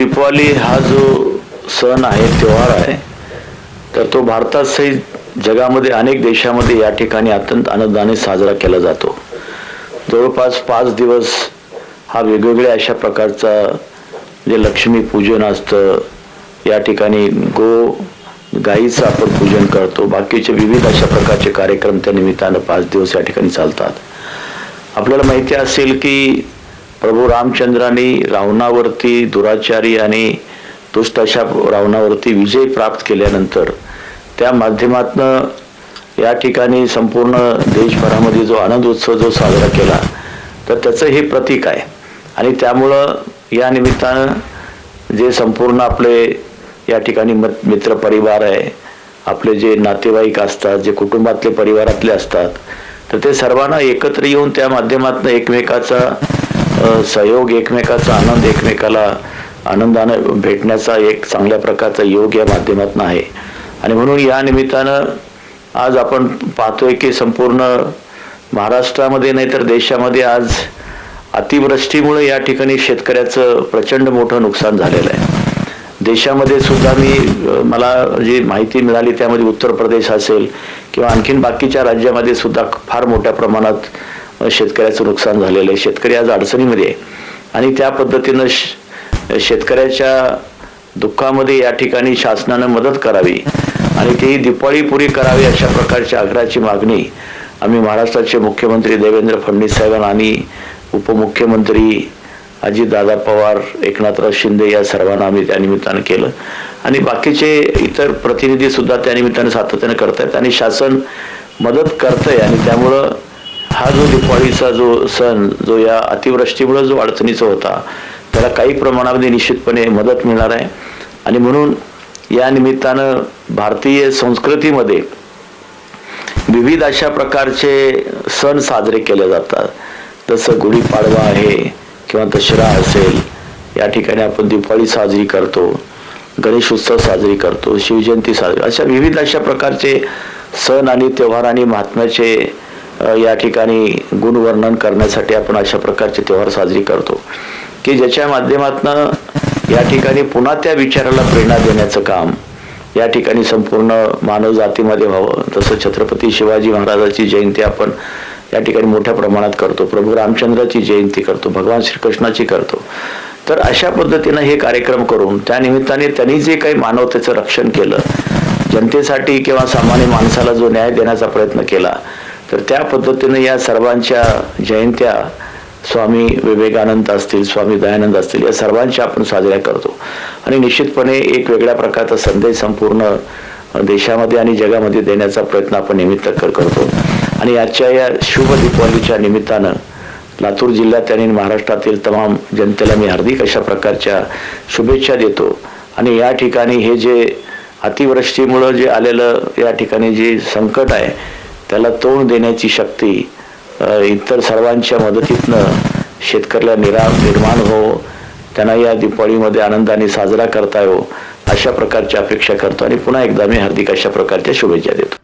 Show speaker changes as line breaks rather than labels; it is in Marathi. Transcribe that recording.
दीपावली हा जो सण आहे त्योहार आहे तर तो भारतात सहित जगामध्ये अनेक देशामध्ये या ठिकाणी अत्यंत आनंदाने साजरा केला जातो. जवळपास पाच दिवस हा वेगवेगळ्या अशा प्रकारचा जे लक्ष्मी पूजन असतं या ठिकाणी गो गाईचं आपण पूजन करतो बाकीचे विविध अशा प्रकारचे कार्यक्रम त्या निमित्तानं पाच दिवस या ठिकाणी चालतात. आपल्याला माहिती असेल की प्रभू रामचंद्रांनी रावणावरती दुराचारी आणि दुष्ट अशा रावणावरती विजय प्राप्त केल्यानंतर त्या माध्यमातनं या ठिकाणी संपूर्ण देशभरामध्ये जो आनंद उत्सव जो साजरा केला तर त्याचं हे प्रतीक आहे. आणि त्यामुळं या निमित्तानं जे संपूर्ण आपले या ठिकाणी मत मित्र परिवार आहे आपले जे नातेवाईक असतात जे कुटुंबातले परिवारातले असतात तर ते सर्वांना एकत्र येऊन त्या माध्यमातून एकमेकाचा सहयोग एकमेकाचा आनंद एकमेकाला आनंदानं भेटण्याचा एक चांगल्या प्रकारचा योग या माध्यमातून आहे. आणि म्हणून या निमित्तानं आज आपण पाहतोय की संपूर्ण महाराष्ट्रामध्ये नाही तर देशामध्ये आज अतिवृष्टीमुळे या ठिकाणी शेतकऱ्याचं प्रचंड मोठं नुकसान झालेलं आहे. देशामध्ये सुद्धा मी मला जी माहिती मिळाली त्यामध्ये उत्तर प्रदेश असेल किंवा आणखीन बाकीच्या राज्यामध्ये सुद्धा फार मोठ्या प्रमाणात शेतकऱ्याचं नुकसान झालेलं आहे. शेतकरी आज अडचणीमध्ये आहे. आणि त्या पद्धतीनं श- शेतकऱ्याच्या दुःखामध्ये या ठिकाणी शासनानं मदत करावी आणि ती दिपाळी पुरी करावी अशा प्रकारची आग्रहाची मागणी आम्ही महाराष्ट्राचे मुख्यमंत्री देवेंद्र फडणवीस साहेबांना आणि उपमुख्यमंत्री अजितदादा पवार एकनाथराव शिंदे या सर्वांना आम्ही त्यानिमित्तानं केलं. आणि बाकीचे इतर प्रतिनिधीसुद्धा त्यानिमित्तानं त्या निमित्तानं आहेत आणि शासन मदत करतंय आणि त्यामुळं हा जो दिपाळीचा जो सण जो या अतिवृष्टीमुळे जो अडचणीचा होता त्याला काही प्रमाणामध्ये निश्चितपणे मदत मिळणार आहे. आणि म्हणून या निमित्तानं भारतीय संस्कृतीमध्ये विविध अशा प्रकारचे सण साजरे केले जातात. जसं गुढीपाडवा आहे किंवा दसरा असेल या ठिकाणी आपण दिवाळी साजरी करतो गणेश उत्सव साजरी करतो शिवजयंती साजरी अशा विविध अशा प्रकारचे सण आणि त्योहार आणि महात्म्याचे या ठिकाणी गुणवर्णन करण्यासाठी आपण अशा प्रकारचे त्योहार साजरी करतो. की ज्याच्या माध्यमातनं या ठिकाणी पुन्हा त्या विचाराला प्रेरणा देण्याचं काम या ठिकाणी संपूर्ण मानव जातीमध्ये व्हावं. तसं छत्रपती शिवाजी महाराजाची जयंती आपण या ठिकाणी मोठ्या प्रमाणात करतो. प्रभू रामचंद्राची जयंती करतो. भगवान श्रीकृष्णाची करतो. तर अशा पद्धतीनं हे कार्यक्रम करून त्या निमित्ताने त्यांनी जे काही मानवतेचं रक्षण केलं जनतेसाठी किंवा सामान्य माणसाला जो न्याय देण्याचा प्रयत्न केला तर त्या पद्धतीनं या सर्वांच्या जयंत्या स्वामी विवेकानंद असतील स्वामी दयानंद असतील या सर्वांच्या आपण साजऱ्या करतो. आणि निश्चितपणे एक वेगळ्या प्रकारचा संदेश संपूर्ण देशामध्ये आणि जगामध्ये देण्याचा प्रयत्न आपण निमित्त करतो. आणि आजच्या या शुभ दीपावलीच्या निमित्तानं लातूर जिल्ह्यात आणि महाराष्ट्रातील तमाम जनतेला मी हार्दिक अशा प्रकारच्या शुभेच्छा देतो. आणि या ठिकाणी हे जे अतिवृष्टीमुळं जे आलेलं या ठिकाणी जे संकट आहे त्याला तोंड देण्याची शक्ती इतर सर्वांच्या मदतीतनं शेतकऱ्याला निरा निर्माण हो. त्यांना या दिपाळीमध्ये आनंदाने साजरा करता येऊ अशा प्रकारची अपेक्षा करतो. आणि पुन्हा एकदा मी हार्दिक अशा प्रकारच्या शुभेच्छा देतो.